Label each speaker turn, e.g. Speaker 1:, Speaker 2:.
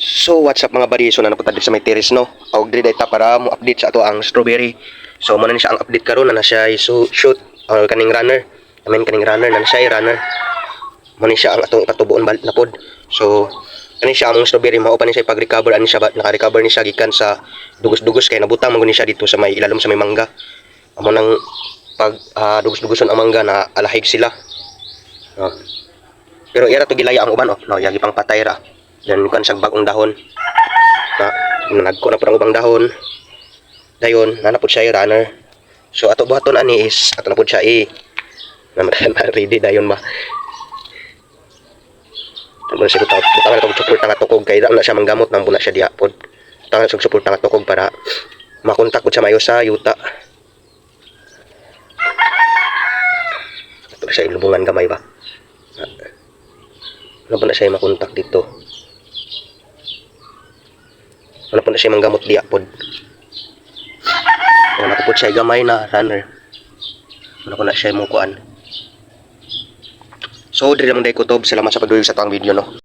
Speaker 1: So what's up mga buddy? So napunta dito sa may terrace no. Og diri data para mo update sa ato ang strawberry. So mo na siya ang update karon na na siya so, shoot or kaning runner. I mean kaning runner na na siya runner. Mo ni siya ang atong katubuon balik na pod. So kani siya among strawberry mao pa ni siya pag-recover ani siya naka-recover ni siya gikan sa dugos-dugos kay nabutang man ni siya dito sa may ilalom sa may mangga. Amo nang pag ah, dugos-dugoson ang mangga na alahig sila. No. Pero ira to gilaya ang uban oh. No, yagi pang patay ra. Yan kan sa bagong dahon. Na nagko na parang ubang dahon. Dayon, nanapod siya runner. So ato buhaton ani is ato na pud siya i na na ready dayon ba. Tama siya ta tama na support nga tukog kay na siya manggamot nang buna siya diha pod. Tama sa support nga tukog para makontak ko siya mayo sa yuta. Ito na siya ilubungan gamay ba. Ano ba na siya makontak dito? Ano po na siya manggamot diya pod. Ano po siya gamay na runner. Ano ko na siya mo kuan. So, diri naman day kutob. Salamat sa pagdulig sa tuwang video no.